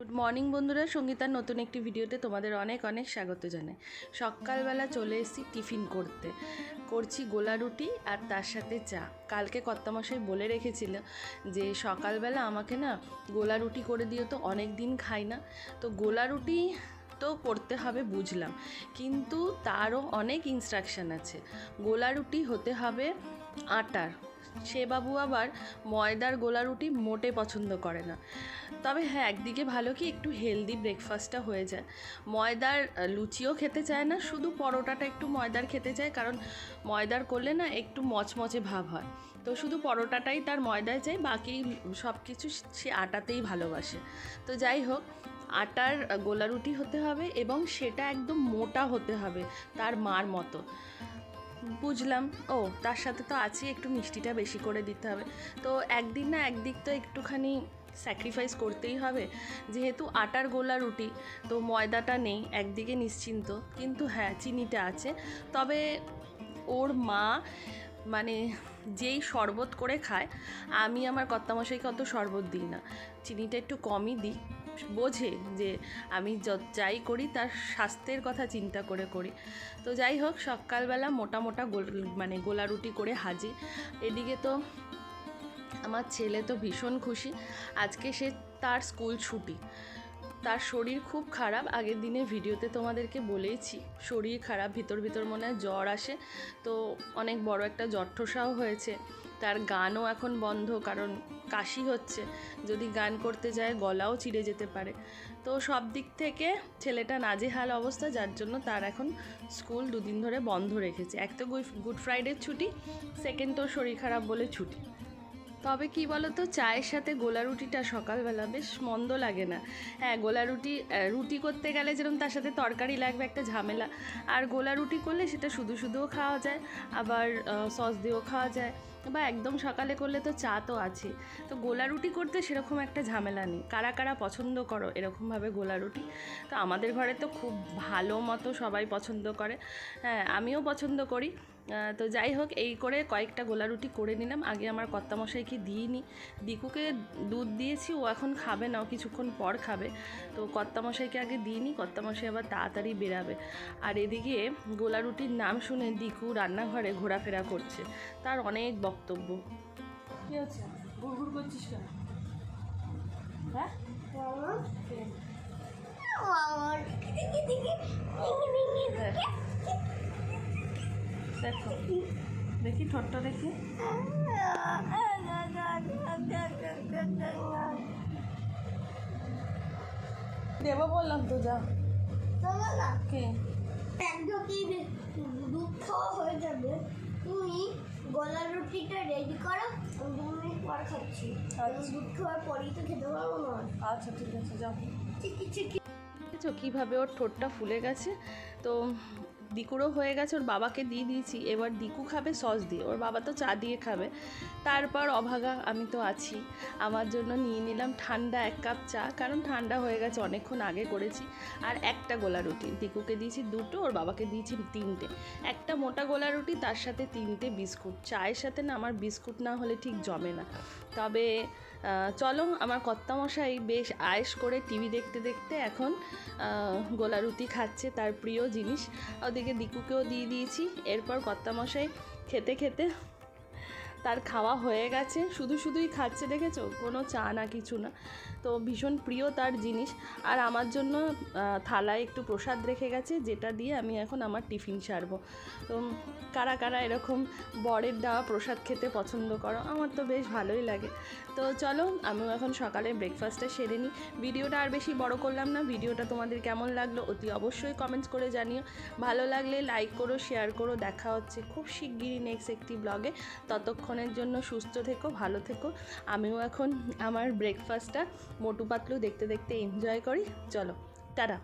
Good morning বন্ধুরা। সঙ্গীতার নতুন একটি ভিডিওতে তোমাদের অনেক অনেক স্বাগত জানাই। সকালবেলা চলে এসেছি টিফিন করতে। করছি গোলা রুটি আর তার সাথে চা। কালকে কর্তামশাই বলে রেখেছিল যে, সকালবেলা আমাকে না গোলা রুটি করে দিও তো অনেক দিন খাই না। তো গোলা রুটি তো করতে হবে বুঝলাম। কিন্তু তারও অনেক ইনস্ট্রাকশন আছে। গোলা রুটি হতে হবে আটার। সে বাবু আবার ময়দার গোলা রুটি মোটে পছন্দ করে না। তবে হ্যাঁ একদিকে ভালো কি একটু হেলদি ব্রেকফাস্টটা হয়ে যায়। ময়দার লুচিও খেতে চায় না, শুধু পরোটাটা একটু ময়দার খেতে চায়, কারণ ময়দার করলে না একটু মচমচে ভাব হয়। তো শুধু পরোটাটাই তার ময়দায় চাই বাকি সব কিছু সে আটাতেই ভালোবাসে। তো যাই হোক, আটার গোলা রুটি হতে হবে এবং সেটা একদম মোটা হতে হবে তার মার মতো। বুঝলাম। ও, তার সাথে তো আছে, একটু মিষ্টিটা বেশি করে দিতে হবে। তো একদিন না একদিক তো একটুখানি স্যাক্রিফাইস করতেই হবে। যেহেতু আটার গোলা রুটি, তো ময়দাটা নেই, একদিকে নিশ্চিন্ত। কিন্তু হ্যাঁ চিনিটা আছে। তবে ওর মা মানে যেই শরবত করে খায়, আমি আমার কর্তামশাইকে অত শরবত দিই না। চিনিটা একটু কমই দিই। বোঝে যে আমি যাই করি তার স্বাস্থ্যের কথা চিন্তা করে করি। তো যাই হোক, সকালবেলা মোটা মোটা গোল মানে গোলা রুটি করে হাজির এদিকে তো আমার ছেলে তো ভীষণ খুশি। আজকে সে তার স্কুল ছুটি। তার শরীর খুব খারাপ। আগের দিনে ভিডিওতে তোমাদেরকে বলেইছি, শরীর খারাপ, ভিতর ভিতর মনে হয় জ্বর আসে। তো অনেক বড় একটা জঠ্ঠসাও হয়েছে। তার গানও এখন বন্ধ, কারণ কাশি হচ্ছে। যদি গান করতে যায়, গলাও চিড়ে যেতে পারে। তো সব দিক থেকে ছেলেটা নাজেহাল অবস্থা, যার জন্য তার এখন স্কুল দুদিন ধরে বন্ধ রেখেছে। এক তো গুড ফ্রাইডের ছুটি, সেকেন্ড তো শরীর খারাপ বলে ছুটি। তবে কি বলো তো চায়ের সাথে গোলা রুটিটা সকালবেলা বেশ মন্দ লাগে না। হ্যাঁ গোলা রুটি রুটি করতে গেলে যেরকম তার সাথে তরকারি লাগবে একটা ঝামেলা। আর গোলা রুটি করলে সেটা শুধু শুধুও খাওয়া যায়, আবার সস দিয়েও খাওয়া যায়। বা একদম সকালে করলে তো চা তো আছে তো গোলা রুটি করতে সেরকম একটা ঝামেলা নেই। কারা কারা পছন্দ করো এরকমভাবে গোলা রুটি? তো আমাদের ঘরে তো খুব ভালো মতো সবাই পছন্দ করে। হ্যাঁ আমিও পছন্দ করি। তো যাই হোক এই করে কয়েকটা গোলা রুটি করে নিলাম। আগে আমার কর্তামশাইকে দিইনি। দিকুকে দুধ দিয়েছি ও এখন খাবে না ও কিছুক্ষণ পর খাবে। তো কর্তামশাইকে আগে দিইনি কর্তামশাই আবার তাড়াতাড়ি বেরাবে। আর এদিকে গোলা রুটির নাম শুনে দিকু রান্নাঘরে ঘোরাফেরা করছে। তার অনেক বক্তব্য। কি আছে গুড়গুড় করছিস কেন? হ্যাঁ। দেখো। দেখি, ঠোঁটটা দেখি। দেবো বললাম তো, যা। কে? দুঃখ হয়ে যাবে তুমি গলার রুটিটা রেডি করো আমি পর খাচ্ছি। দুধ খাওয়ার পরেই তো খেতে পারব না আচ্ছা ঠিক আছে, যাও। চিকি ওর ঠোঁটটা ফুলে গেছে? তো দিকুরও হয়ে গেছে, ওর বাবাকে দিয়ে দিয়েছি, এবার দিকু খাবে, সস দিয়ে। ওর বাবা তো চা দিয়ে খাবে। তারপর অভাগা, আমি তো আছি। আমার জন্য নিয়ে নিলাম ঠান্ডা এক কাপ চা, কারণ ঠান্ডা হয়ে গেছে, অনেকক্ষণ আগে করেছি। আর একটা গোলা রুটি, দিকুকে দিয়েছি দুটো, ওর বাবাকে দিয়েছি তিনটে। একটা মোটা গোলা রুটি, তার সাথে তিনটে বিস্কুট। চায়ের সাথে না আমার বিস্কুট না হলে ঠিক জমে না। তবে চলো, আমার কর্তামশাই বেশ আয়েস করে টিভি দেখতে দেখতে এখন গোলা রুটি খাচ্ছে তার প্রিয় জিনিস। ওদিকে দিকুকেও দিয়ে দিয়েছি। এরপর কর্তামশাই খেতে খেতে তার খাওয়া হয়ে গেছে। শুধু শুধুই খাচ্ছে, দেখেছ? কোনো চা না, কিছু না। তো ভীষণ প্রিয় তার জিনিস। আর আমার জন্য থালায় একটু প্রসাদ রেখে গেছে, যেটা দিয়ে আমি এখন আমার টিফিন সারবো। তো কারা কারা এরকম বরের দেওয়া প্রসাদ খেতে পছন্দ করো, আমার তো বেশ ভালোই লাগে। তো চলো, আমিও এখন সকালে ব্রেকফাস্টটা সেরে নিই। ভিডিওটা আর বেশি বড় করলাম না, ভিডিওটা তোমাদের কেমন লাগল অতি অবশ্যই কমেন্টস করে জানিও। ভালো লাগলে লাইক করো শেয়ার করো, দেখা হচ্ছে খুব শিগগিরই নেক্সট একটি ব্লগে ততক্ষণের জন্য সুস্থ থেকো, ভালো থেকো। আমিও এখন আমার ব্রেকফাস্টটা মোটু পাতলু দেখতে দেখতে এনজয় করি। চলো, টাটা।